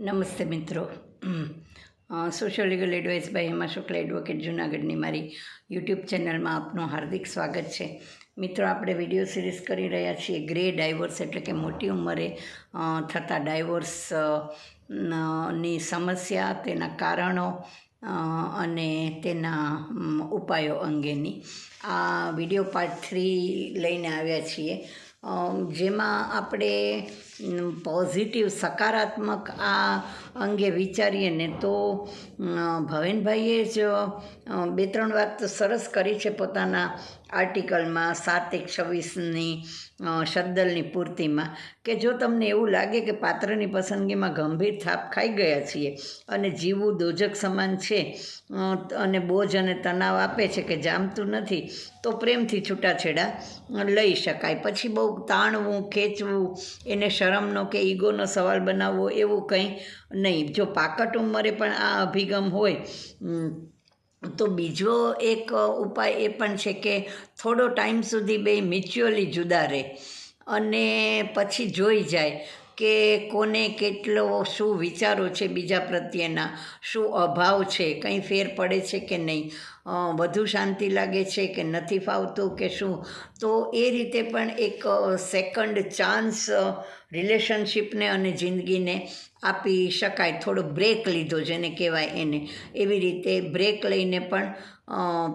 નમસ્તે મિત્રો. Social legal advice by Hema Shukla advocate જુનાગઢની મારી યુટ્યુબ ચેનલમાં આપનું હાર્દિક સ્વાગત છે. મિત્રો, આપણે વીડિયો સિરીઝ કરી રહ્યા છીએ ગ્રે ડાયવોર્સ એટલે કે મોટી ઉંમરે થતા ડાયવોર્સની સમસ્યા, તેના કારણો અને તેના ઉપાયો અંગેની. આ વીડિયો પાર્ટ થ્રી લઈને આવ્યા છીએ. જેમાં આપણે પોઝિટિવ સકારાત્મક આ અંગે વિચારીએ ને તો ભવેનભાઈએ જ બે ત્રણ વાત તો સરસ કરી છે પોતાના આર્ટિકલમાં સાત એક છવ્વીસની શબ્દલની પૂર્તિમાં, કે જો તમને એવું લાગે કે પાત્રની પસંદગીમાં ગંભીર થાપ ખાઈ ગયા છીએ અને જીવવું દોજક સમાન છે અને બોજ અને તણાવ આપે છે કે જામતું નથી, તો પ્રેમથી છૂટાછેડા લઈ શકાય. પછી બહુ તાણવું, ખેંચવું, એને શરમનો કે ઈગોનો સવાલ બનાવવો એવું કંઈ નહીં. જો પાકટ ઉંમરે પણ આ અભિગમ હોય તો બીજો એક ઉપાય એ પણ છે કે થોડો ટાઈમ સુધી બે મ્યુચ્યુઅલી જુદા રહે અને પછી જોઈ જાય. કે કોને કેટલો શું વિચારો છે બીજા પ્રત્યેના, શું અભાવ છે, કંઈ ફેર પડે છે કે નહીં વધુ શાંતિ લાગે છે કે નથી ફાવતું કે શું? તો એ રીતે પણ એક સેકન્ડ ચાન્સ રિલેશનશિપને અને જિંદગીને આપી શકાય, થોડો બ્રેક લીધો જેને કહેવાય એને. એવી રીતે બ્રેક લઈને પણ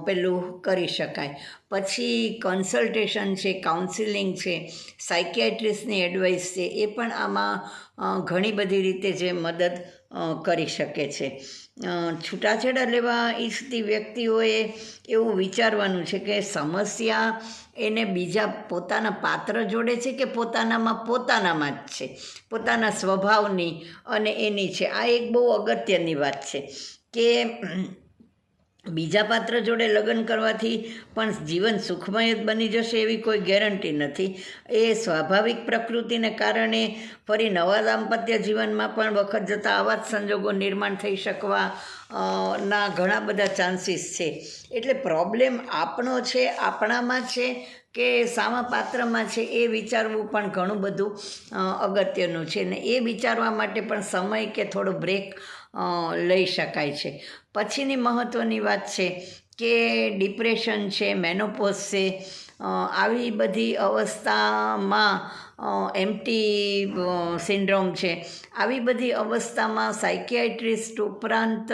પેલું કરી શકાય. પછી કન્સલ્ટેશન છે કાઉન્સિલિંગ છે સાયકિયાટ્રિસ્ટની એડવાઇસ છે, એ પણ આમાં ઘણી બધી રીતે જે મદદ કરી શકે છે. છૂટાછેડા લેવા ઈચ્છતી વ્યક્તિઓએ એવું વિચારવાનું છે કે સમસ્યા એને બીજા પોતાના પાત્ર જોડે છે કે પોતાનામાં પોતાનામાં જ છે? પોતાના સ્વભાવની અને એની છે. આ એક બહુ અગત્યની વાત છે કે બીજા પાત્ર જોડે લગ્ન કરવાથી પણ જીવન સુખમય જ બની જશે એવી કોઈ ગેરંટી નથી. એ સ્વાભાવિક પ્રકૃતિને કારણે ફરી નવા દાંપત્ય જીવનમાં પણ વખત જતાં આવા જ સંજોગો નિર્માણ થઈ શકવા ના ઘણા બધા ચાન્સીસ છે. એટલે પ્રોબ્લેમ આપણો છે, આપણામાં છે કે સામા પાત્રમાં છે એ વિચારવું પણ ઘણું બધું અગત્યનું છે ને એ વિચારવા માટે પણ સમય કે થોડો બ્રેક લઈ શકાય છે. પછીની મહત્ત્વની વાત છે કે ડિપ્રેશન છે, મેનોપોઝ છે આવી બધી અવસ્થામાં એમટી સિન્ડ્રોમ છે. આવી બધી અવસ્થામાં સાયકિયાટ્રિસ્ટ ઉપરાંત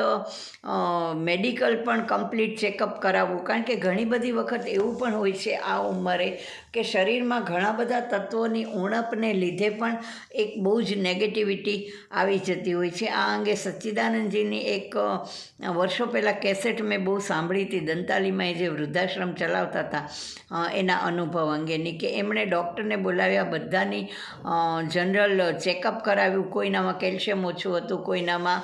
મેડિકલ પણ કમ્પ્લીટ ચેકઅપ કરાવવું. કારણ કે ઘણી બધી વખત એવું પણ હોય છે આ ઉંમરે કે શરીરમાં ઘણા બધા તત્વોની ઉણપને લીધે પણ એક બહુ જ નેગેટિવિટી આવી જતી હોય છે. આ અંગે સચ્ચિદાનંદજીની એક વર્ષો પહેલાં કેસેટ મેં બહુ સાંભળી હતી. દંતાલીમાં એ જે વૃદ્ધાશ્રમ ચલાવતા હતા એના અનુભવ અંગેની કે એમણે ડૉક્ટરને બોલાવ્યા બધાની જનરલ ચેકઅપ કરાવ્યું. કોઈનામાં કેલ્શિયમ ઓછું હતું, કોઈનામાં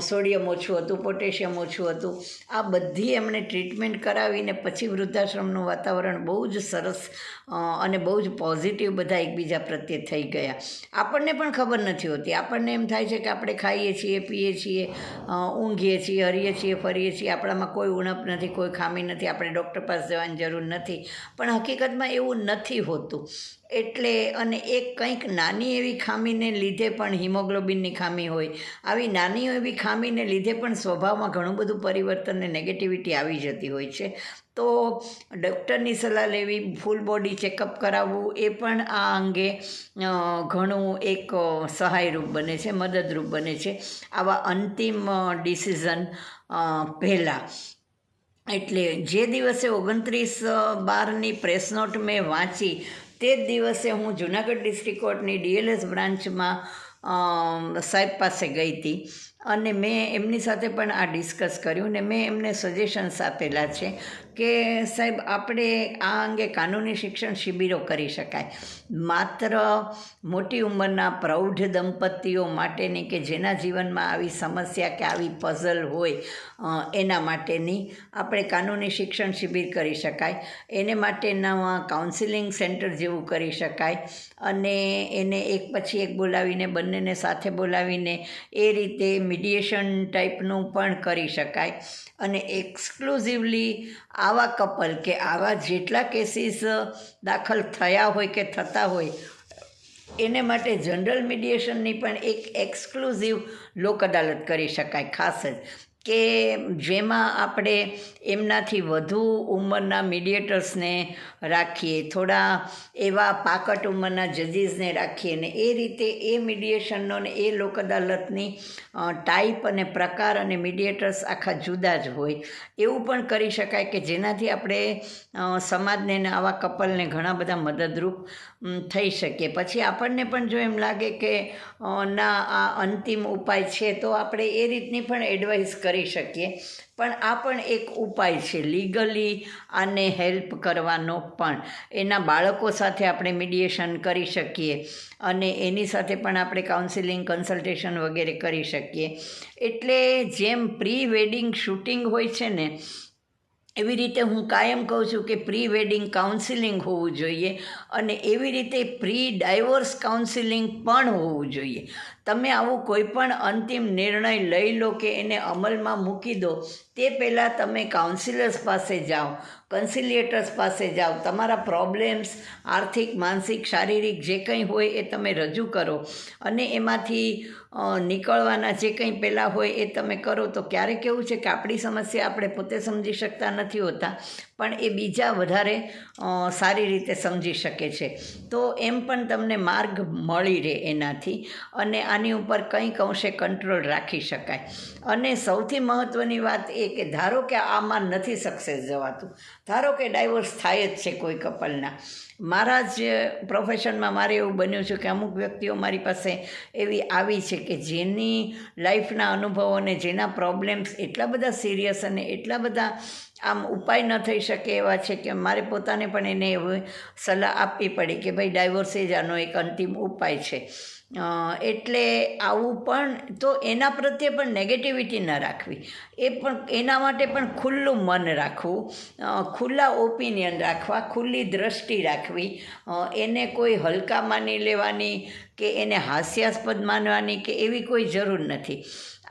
સોડિયમ ઓછું હતું, પોટેશિયમ ઓછું હતું. આ બધી એમણે ટ્રીટમેન્ટ કરાવીને પછી વૃદ્ધાશ્રમનું વાતાવરણ બહુ જ સરસ અને બહુ જ પોઝિટિવ બધા એકબીજા પ્રત્યે થઈ ગયા. આપણને પણ ખબર નથી હોતી. આપણને એમ થાય છે કે આપણે ખાઈએ છીએ, પીએ છીએ ઊંઘીએ છીએ, હરીએ છીએ, ફરીએ છીએ. આપણામાં કોઈ ઉણપ નથી, કોઈ ખામી નથી. આપણે ડૉક્ટર પાસે જવાની જરૂર નથી. પણ હકીકતમાં એવું નથી હોતું. એટલે અને એક કંઈક નાની એવી ખામીને લીધે પણ હિમોગ્લોબિનની ખામી હોય. આવી નાની એવી ખામીને લીધે પણ સ્વભાવમાં ઘણું બધું પરિવર્તન ને નેગેટિવિટી આવી જતી હોય છે. તો ડૉક્ટરની સલાહ લેવી, ફૂલ બોડી ચેકઅપ કરાવવું, એ પણ આ અંગે ઘણું એક સહાયરૂપ બને છે, મદદરૂપ બને છે. આવા અંતિમ ડિસિઝન પહેલાં. એટલે જે દિવસે ઓગણત્રીસ બારની પ્રેસ નોટ મેં વાંચી તે જ દિવસે હું જુનાગઢ ડિસ્ટ્રિક્ટ કોર્ટની ડીએલએસ બ્રાન્ચમાં સાહેબ પાસે ગઈ હતી. અને મેં એમની સાથે પણ આ ડિસ્કસ કર્યું ને મેં એમને સજેશન્સ આપેલા છે કે સાહેબ, આપણે આ અંગે કાનૂની શિક્ષણ શિબિરો કરી શકાય. માત્ર મોટી ઉંમરના પ્રૌઢ દંપતીઓ માટેની કે જેના જીવનમાં આવી સમસ્યા કે આવી પઝલ હોય એના માટેની આપણે કાનૂની શિક્ષણ શિબિર કરી શકાય. એને માટેના કાઉન્સિલિંગ સેન્ટર જેવું કરી શકાય. અને એને એક પછી એક બોલાવીને, બંનેને સાથે બોલાવીને એ રીતે મીડિયેશન ટાઈપનું પણ કરી શકાય. અને એક્સક્લુઝિવલી આવા કપલ કે આવા જેટલા કેસીસ દાખલ થયા હોય કે થતા હોય, એને માટે જનરલ મીડિએશનની પણ એક એક્સક્લુઝિવ લોક અદાલત કરી શકાય, ખાસ જ. કે જેમાં આપણે એમનાથી વધુ ઉંમરના મીડિયેટર્સને રાખીએ, થોડા એવા પાકટ ઉંમરના જજીસને રાખીએ ને એ રીતે એ મીડિયેશનનો ને એ લોક અદાલતની ટાઈપ અને પ્રકાર અને મીડિયેટર્સ આખા જુદા જ હોય. એવું પણ કરી શકાય કે જેનાથી આપણે સમાજને ને આવા કપલને ઘણા બધા મદદરૂપ થઈ શકીએ. પછી આપણને પણ જો એમ લાગે કે ના, આ અંતિમ ઉપાય છે, તો આપણે એ રીતની પણ એડવાઇસ કરી શકીએ. પણ આ પણ એક ઉપાય છે લીગલી આને હેલ્પ કરવાનો પણ. એના બાળકો સાથે આપણે મીડિયેશન કરી શકીએ. અને એની સાથે પણ આપણે કાઉન્સિલિંગ કન્સલ્ટેશન વગેરે કરી શકીએ. એટલે જેમ પ્રી વેડિંગ શૂટિંગ હોય છે ને, એવી રીતે હું કાયમ કહું છું કે પ્રી વેડિંગ કાઉન્સિલિંગ હોવું જોઈએ. અને એવી રીતે પ્રી ડાયવોર્સ કાઉન્સિલિંગ પણ હોવું જોઈએ. તમે આવું કોઈ પણ અંતિમ નિર્ણય લઈ લો કે એને અમલમાં મૂકી દો. તે પહેલાં તમે કાઉન્સિલર્સ પાસે જાઓ કન્સિલિએટર્સ પાસે જાઓ. તમારા પ્રોબ્લેમ્સ આર્થિક, માનસિક, શારીરિક જે કંઈ હોય એ તમે રજૂ કરો. અને એમાંથી નીકળવાના જે કંઈ પહેલાં હોય એ તમે કરો. તો ક્યારેક એવું છે કે આપણી સમસ્યા આપણે પોતે સમજી શકતા નથી હોતા, પણ એ બીજા વધારે સારી રીતે સમજી શકે છે. તો એમ પણ તમને માર્ગ મળી રહે એનાથી. અને આની ઉપર કંઈક અંશે કંટ્રોલ રાખી શકાય. અને સૌથી મહત્ત્વની વાત એ કે ધારો કે આમાં નથી સક્સેસ જવાતું. ધારો કે ડાયવોર્સ થાય જ છે કોઈ કપલના મારા જ પ્રોફેશનમાં મારે એવું બન્યું છે કે અમુક વ્યક્તિઓ મારી પાસે એવી આવી છે કે જેની લાઈફના અનુભવો અને જેના પ્રોબ્લેમ્સ એટલા બધા સિરિયસ અને એટલા બધા આમ ઉપાય ન થઈ શકે એવા છે કે મારે પોતાને પણ એને એવી સલાહ આપવી પડી કે ભાઈ ડાયવોર્સ આનો એક અંતિમ ઉપાય છે. એટલે આવું પણ તો એના પ્રત્યે પણ નેગેટિવિટી ન રાખવી. એ પણ એના માટે પણ ખુલ્લું મન રાખવું. ખુલ્લા ઓપિનિયન રાખવા, ખુલ્લી દ્રષ્ટિ રાખવી. અ, એને કોઈ હલકા માની લેવાની કે એને હાસ્યાસ્પદ માનવાની કે એવી કોઈ જરૂર નથી.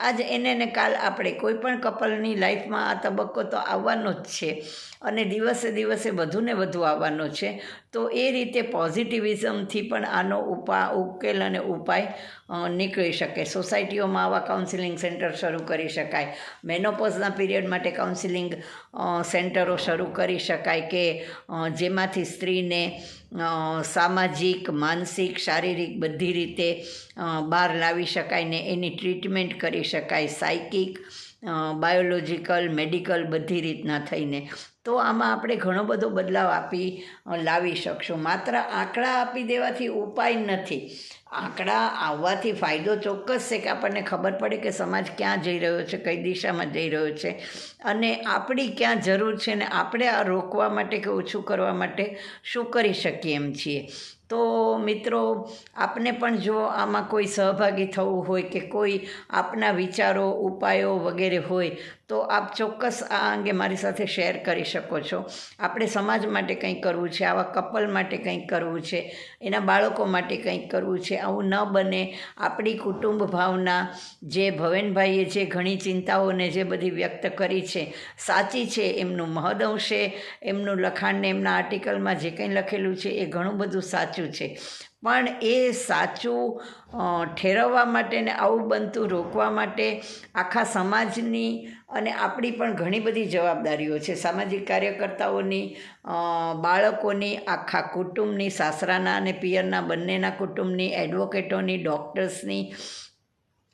આજ એને ને કાલ આપણે કોઈ પણ કપલની લાઈફમાં આ તબક્કો તો આવવાનો જ છે અને દિવસે દિવસે વધુ ને વધુ આવવાનો છે. તો એ રીતે પોઝિટિવિઝમથી પણ આનો ઉપા, ઉકેલ અને ઉપાય નીકળી શકે. સોસાયટીઓમાં આવા કાઉન્સિલિંગ સેન્ટર શરૂ કરી શકાય. મેનોપોઝના પીરિયડ માટે કાઉન્સિલિંગ સેન્ટરો શરૂ કરી શકાય કે જેમાંથી સ્ત્રીને સામાજિક, માનસિક, શારીરિક બધી રીતે બહાર લાવી શકાય ને એની ટ્રીટમેન્ટ કરી શકાય. સાયકિક બાયોલોજિકલ, મેડિકલ બધી રીતના થઈને. તો આમાં આપણે ઘણો બધો બદલાવ આપી લાવી શકશું. માત્ર આંકડા આપી દેવાથી ઉપાય નથી. આંકડા આવવાથી ફાયદો ચોક્કસ છે કે આપણને ખબર પડે કે સમાજ ક્યાં જઈ રહ્યો છે, કઈ દિશામાં જઈ રહ્યો છે. અને આપણી ક્યાં જરૂર છે ને આપણે આ રોકવા માટે કે ઓછું કરવા માટે શું કરી શકીએ એમ છીએ? તો મિત્રો, આપને પણ જો આમાં કોઈ સહભાગી થવું હોય કે કોઈ આપના વિચારો, ઉપાયો વગેરે હોય, તો આપ ચોક્કસ આ અંગે મારી સાથે શેર કરી શકો છો. આપણે સમાજ માટે કંઈક કરવું છે, આવા કપલ માટે કંઈક કરવું છે, એના બાળકો માટે કંઈક કરવું છે, આવું ન બને. આપણી કુટુંબ ભાવના જે ભવેનભાઈએ જે ઘણી ચિંતાઓને જે બધી વ્યક્ત કરી છે, સાચી છે, એમનું મહદઅંશે એમનું લખાણને એમના આર્ટિકલમાં જે કંઈ લખેલું છે, એ ઘણું બધું સાચું છે. પણ એ સાચું ઠેરવવા માટે ને આવું બનતું રોકવા માટે આખા સમાજની અને આપણી પણ ઘણી બધી જવાબદારીઓ છે. સામાજિક કાર્યકર્તાઓની બાળકોની, આખા કુટુંબની, સાસરાના અને પિયરના બંનેના કુટુંબની, એડવોકેટોની, ડૉક્ટર્સની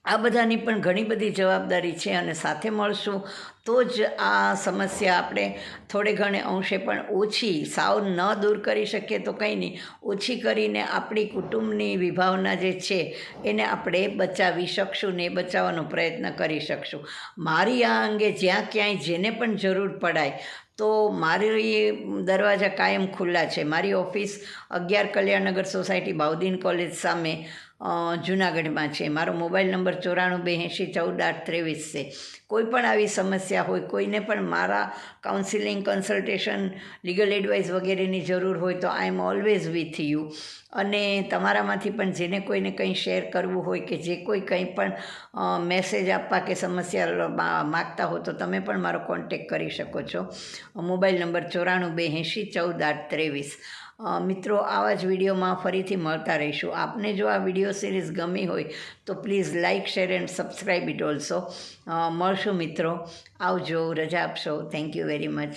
આ બધાની પણ ઘણી બધી જવાબદારી છે અને સાથે મળશું. તો જ આ સમસ્યા આપણે થોડે ઘણે અંશે પણ ઓછી, સાવ ન દૂર કરી શકીએ તો કંઈ નહીં. ઓછી કરીને આપણી કુટુંબની વિભાવના જે છે, એને આપણે બચાવી શકશું ને બચાવવાનો પ્રયત્ન કરી શકશું. મારી આ અંગે જ્યાં ક્યાંય જેને પણ જરૂર પડાય, તો મારી દરવાજા કાયમ ખુલ્લા છે. મારી ઓફિસ અગિયાર કલ્યાણનગર સોસાયટી બાઉદીન કોલેજ સામે જુનાગઢમાં છે. મારો મોબાઈલ નંબર ચોરાણું બે એંશી ચૌદ આઠ ત્રેવીસ છે. કોઈ પણ આવી સમસ્યા હોય, કોઈને પણ મારા કાઉન્સિલિંગ કન્સલ્ટેશન લીગલ એડવાઇસ વગેરેની જરૂર હોય તો I am always with you અને તમારામાંથી પણ જેને કોઈને કંઈ શેર કરવું હોય કે જે કોઈ કંઈ પણ મેસેજ આપવા કે સમસ્યા માગતા હો તો તમે પણ મારો કોન્ટેક કરી શકો છો. મોબાઈલ નંબર ચોરાણું બે એંશી ચૌદ આઠ ત્રેવીસ. મિત્રો, આવા જ વિડીયોમાં ફરીથી મળતા રહીશું. આપને જો આ વીડિયો સિરીઝ ગમી હોય, તો please like share and subscribe it also. મળશું મિત્રો. આવજો, રજા આપશો. Thank you very much